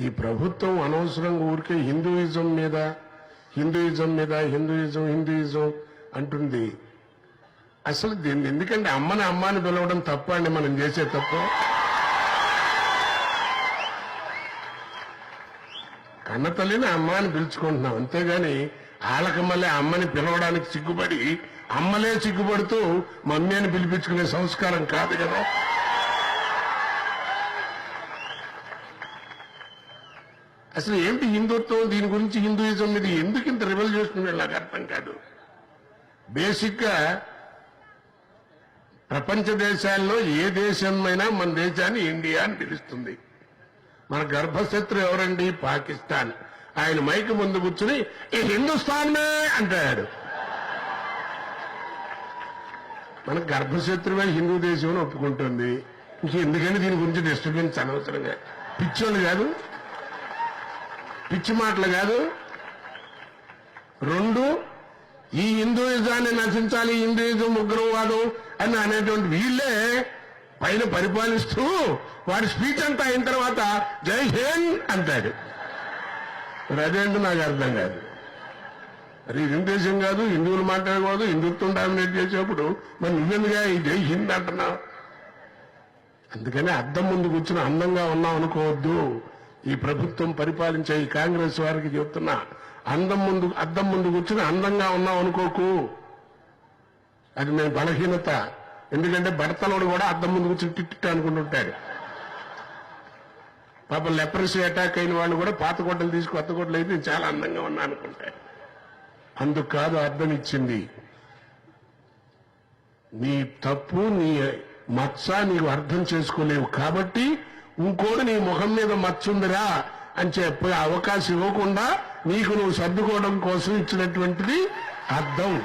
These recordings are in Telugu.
ఈ ప్రభుత్వం అనవసరంగా ఊరికే హిందూయిజం మీద హిందూయిజం మీద హిందూయిజం హిందూయిజం అంటుంది. అసలు దీన్ని ఎందుకంటే అమ్మని అమ్మాని పిలవడం తప్ప అండి మనం చేసే తప్పు. కన్న తల్లిని అమ్మ అని పిలుచుకుంటున్నాం. అంతేగాని వాళ్ళకి మళ్ళీ అమ్మని పిలవడానికి సిగ్గుపడి అమ్మలే సిగ్గుపడుతూ మమ్మీ అని పిలిపించుకునే సంస్కారం కాదు కదా. అసలు ఏంటి హిందుత్వం? దీని గురించి హిందూయిజం మీద ఎందుకు ఇంత రివల్యూషన్ నాకు అర్థం కాదు. బేసిక్గా ప్రపంచ దేశాల్లో ఏ దేశమైనా మన దేశాన్ని ఇండియా అని పిలుస్తుంది. మన గర్భశత్రు ఎవరండి? పాకిస్తాన్. ఆయన మైక్ ముందు కూర్చుని ఈ హిందుస్థాన్మే అంటాడు. మన గర్భశత్రువే హిందూ దేశం అని ఒప్పుకుంటుంది. ఇంకెందుకని దీని గురించి డిస్టర్బెన్స్ అనవసరంగా? పిచ్చోళ్ళు కాదు. పిచ్చి మాటలు కాదు. రెండు ఈ హిందూయిజాన్ని నశించాలి హిందూయిజం ఉగ్రవాదం అని అనేటువంటి వీళ్ళే పైన పరిపాలిస్తూ వాడి స్పీచ్ అంతా అయిన తర్వాత జై హింద్ అంటాడు. మరి అదేంటో నాకు అర్థం కాదు. మరి ఇది దేశం కాదు హిందువులు మాట్లాడకూడదు హిందుత్వం డామినేట్ చేసేప్పుడు మరి నువ్వెందుగా ఈ జై హింద్ అంటున్నావు? అందుకని అద్దం ముందు కూర్చుని అందంగా ఉన్నాం అనుకోవద్దు. ఈ ప్రభుత్వం పరిపాలించే ఈ కాంగ్రెస్ వారికి చెప్తున్నా అందం ముందు అద్దం ముందు కూర్చుని అందంగా ఉన్నాం అనుకోకు. అది నేను బలహీనత. ఎందుకంటే భర్తలోడు కూడా అద్దం ముందు కూర్చుని టిట్టిట్ అనుకుంటుంటాడు పాప లెప్రసీ అటాక్ అయిన వాళ్ళు కూడా పాత గుడ్డలు తీసి కొత్త గుడ్డలు అయితే చాలా అందంగా ఉన్నా అనుకుంటాడు అందుకు కాదు అర్థం ఇచ్చింది నీ తప్పు నీ మచ్చ నీవు అర్థం చేసుకోలేవు కాబట్టి ఇంకోటి నీ ముఖం మీద మచ్చుందిరా అని చెప్పే అవకాశం ఇవ్వకుండా నీకు నువ్వు సర్దుకోవడం కోసం ఇచ్చినటువంటిది అర్థం.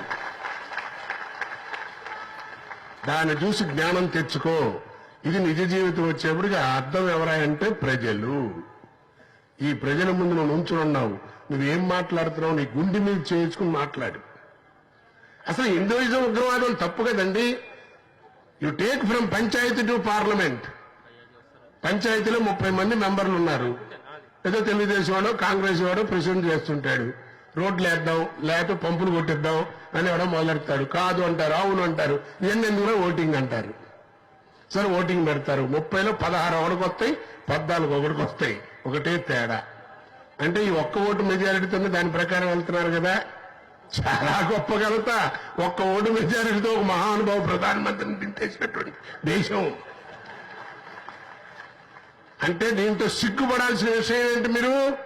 దాన్ని చూసి జ్ఞానం తెచ్చుకో. ఇది నిజ జీవితం వచ్చేప్పటికి అర్థం ఎవరాయంటే ప్రజలు. ఈ ప్రజల ముందు నువ్వు నుంచుని ఉన్నావు నువ్వేం మాట్లాడుతున్నావు? నీ గుండె మీద చేయించుకుని మాట్లాడు. అసలు హిందూయిజం ఉగ్రవాదం తప్పు కదండి. You take from panchayat to parliament పంచాయతీలో ముప్పై మంది మెంబర్లు ఉన్నారు. ఏదో తెలుగుదేశం వాడు కాంగ్రెస్ వాడు ప్రెసిడెంట్ చేస్తుంటాడు. రోడ్లు వేద్దాం లేకపోతే పంపులు కొట్టిద్దాం అని ఎవడో మొదలెడతాడు. కాదు అంటారు అవును అంటారు. ఇవన్నీ ఎందుకు ఓటింగ్ అంటారు? సరే ఓటింగ్ పెడతారు. ముప్పైలో పదహారు ఒకటికి వస్తాయి పద్నాలుగు ఒకటికి వస్తాయి. ఒకటే తేడా. అంటే ఈ ఒక్క ఓటు మెజారిటీతోనే దాని ప్రకారం వెళ్తున్నారు కదా? చాలా గొప్ప కలత ఒక్క ఓటు మెజారిటీతో ఒక మహానుభావ ప్రధానమంత్రిని దింపేసినటువంటి దేశం. అంటే దీంతో సిగ్గుపడాల్సిన విషయం ఏంటి మీరు?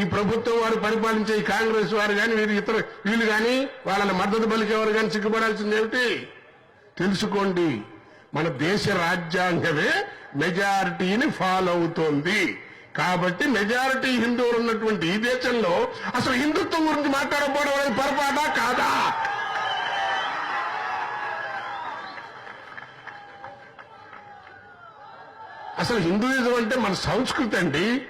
ఈ ప్రభుత్వం వారు పరిపాలించే ఈ కాంగ్రెస్ వారు కానీ వీరు ఇతర వీళ్ళు కానీ వాళ్ళని మద్దతు పలికేవారు కానీ సిగ్గుపడాల్సింది ఏమిటి? తెలుసుకోండి మన దేశ రాజ్యాంగమే మెజారిటీని ఫాలో అవుతోంది. కాబట్టి మెజారిటీ హిందువులు ఉన్నటువంటి ఈ దేశంలో అసలు హిందుత్వం గురించి మాట్లాడకపోవడం అనేది పొరపాటా? కాదా? అసలు హిందూయిజం అంటే మన సంస్కృతి అండి.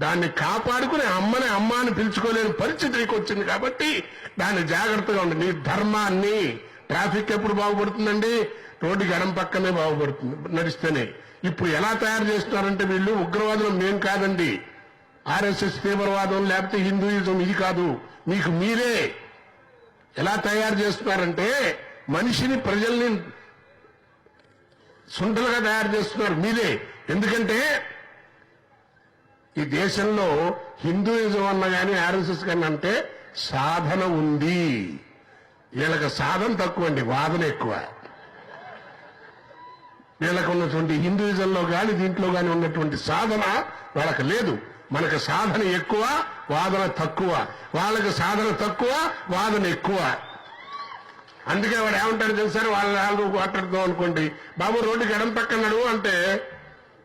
దాన్ని కాపాడుకుని అమ్మని అమ్మ అని పిలుచుకోలేని పరిస్థితికి వచ్చింది కాబట్టి దాన్ని జాగ్రత్తగా ఉండండి నీ ధర్మాన్ని ట్రాఫిక్ ఎప్పుడు బాగుపడుతుందండి? రోడ్డు గడం పక్కనే బాగుపడుతుంది నడిస్తేనే. ఇప్పుడు ఎలా తయారు చేస్తున్నారంటే వీళ్ళు? ఉగ్రవాదులు మేం కాదండి. ఆర్ఎస్ఎస్ తీవ్రవాదం లేకపోతే హిందూయిజం ఇది కాదు. మీకు మీరే ఎలా తయారు చేస్తున్నారంటే మనిషిని ప్రజల్ని సుంటలుగా తయారు చేస్తున్నారు మీరే. ఎందుకంటే ఈ దేశంలో హిందూయిజం అన్న కానీ ఆర్ఎస్ఎస్ కన్నా అంటే సాధన ఉంది. వీళ్ళకి సాధన తక్కువ అండి వాదన ఎక్కువ. వీళ్ళకు ఉన్నటువంటి హిందూయిజంలో కానీ దీంట్లో కానీ ఉన్నటువంటి సాధన వాళ్ళకి లేదు. మనకు సాధన ఎక్కువ వాదన తక్కువ. వాళ్ళకి సాధన తక్కువ వాదన ఎక్కువ. అందుకే వాడు ఏమంటాడు తెలుసారు వాళ్ళ నాలుగు మాట్లాడుతాం అనుకోండి. బాబు రోడ్డుకి ఎడం పక్కన నడువు అంటే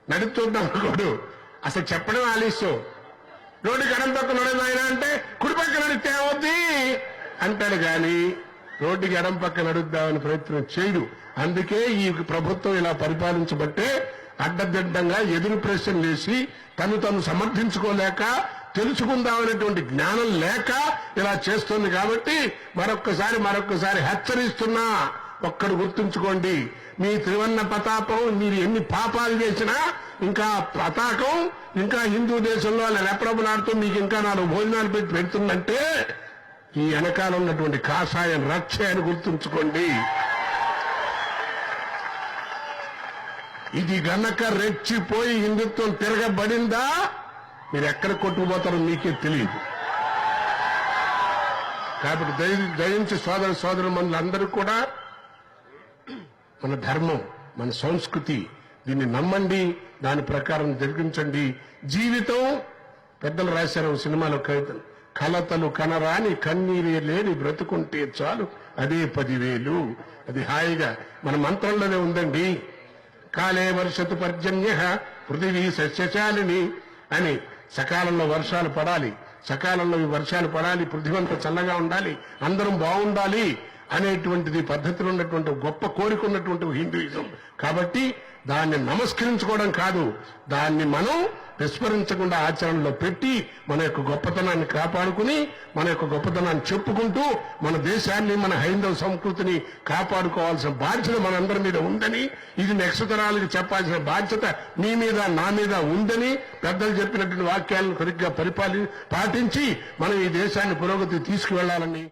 నడుపుతుంటాం అనుకోడు. అసలు చెప్పడం ఆలస్యం. రోడ్డుకి ఎడం పక్కన నడువు ఆయన అంటే కుడి పక్క నడిస్తే ఏమవుద్ది? అంటాడు కానీ రోడ్డుకి ఎడం పక్క నడుద్దామని ప్రయత్నం చేయడు. అందుకే ఈ ప్రభుత్వం ఇలా పరిపాలించబట్టే అడ్డదిడ్డంగా ఎదురు ప్రశ్నలు వేసి తను తను సమర్థించుకోలేక తెలుసుకుందామనేటువంటి జ్ఞానం లేక ఇలా చేస్తుంది కాబట్టి మరొక్కసారి మరొక్కసారి హెచ్చరిస్తున్నా. ఒక్కడు గుర్తుంచుకోండి మీ త్రివర్ణ పతాపం మీరు ఎన్ని పాపాలు చేసినా ఇంకా పతాకం ఇంకా హిందూ దేశంలో అలా రెపరెపలాడుతూ మీకు ఇంకా నాలుగు భోజనాలు పెట్టి పెడుతుందంటే ఈ వెనకాల ఉన్నటువంటి కాషాయం రక్ష అని గుర్తుంచుకోండి. ఇది గనక రెచ్చిపోయి హిందుత్వం తిరగబడిందా? మీరు ఎక్కడ కొట్టుకుపోతారో మీకే తెలియదు. కాబట్టి దయ- దయించి సోదర సోదరు మనులందరూ కూడా మన ధర్మం మన సంస్కృతి దీన్ని నమ్మండి దాని ప్రకారం జరిగించండి. జీవితం పెద్దలు రాశారు సినిమాలో కవితలు కలతలు కనరాని కన్నీరే లేని బ్రతుకుంటే చాలు అదే పదివేలు. అది హాయిగా మన మంత్రంలోనే ఉందండి. కాలే వర్షతు పర్జన్య పృథివీ సస్యశాలిని అని సకాలంలో వర్షాలు పడాలి సకాలంలో ఈ వర్షాలు పడాలి పృథివీ చల్లగా ఉండాలి అందరం బాగుండాలి అనేటువంటిది పద్ధతిలో ఉన్నటువంటి గొప్ప కోరిక ఉన్నటువంటి హిందూయిజం. కాబట్టి దాన్ని నమస్కరించుకోవడం కాదు దాన్ని మనం విస్మరించకుండా ఆచరణలో పెట్టి మన యొక్క గొప్పతనాన్ని కాపాడుకుని మన యొక్క గొప్పతనాన్ని చెప్పుకుంటూ మన దేశాన్ని మన హైందవ సంస్కృతిని కాపాడుకోవాల్సిన బాధ్యత మనందరి మీద ఉందని ఇది నెక్స్ట్ తరాలకు చెప్పాల్సిన బాధ్యత మీ మీద నా మీద ఉందని పెద్దలు చెప్పినటువంటి వాక్యాలను సరిగ్గా పరిపాలి పాటించి మనం ఈ దేశాన్ని పురోగతి తీసుకువెళ్ళాలని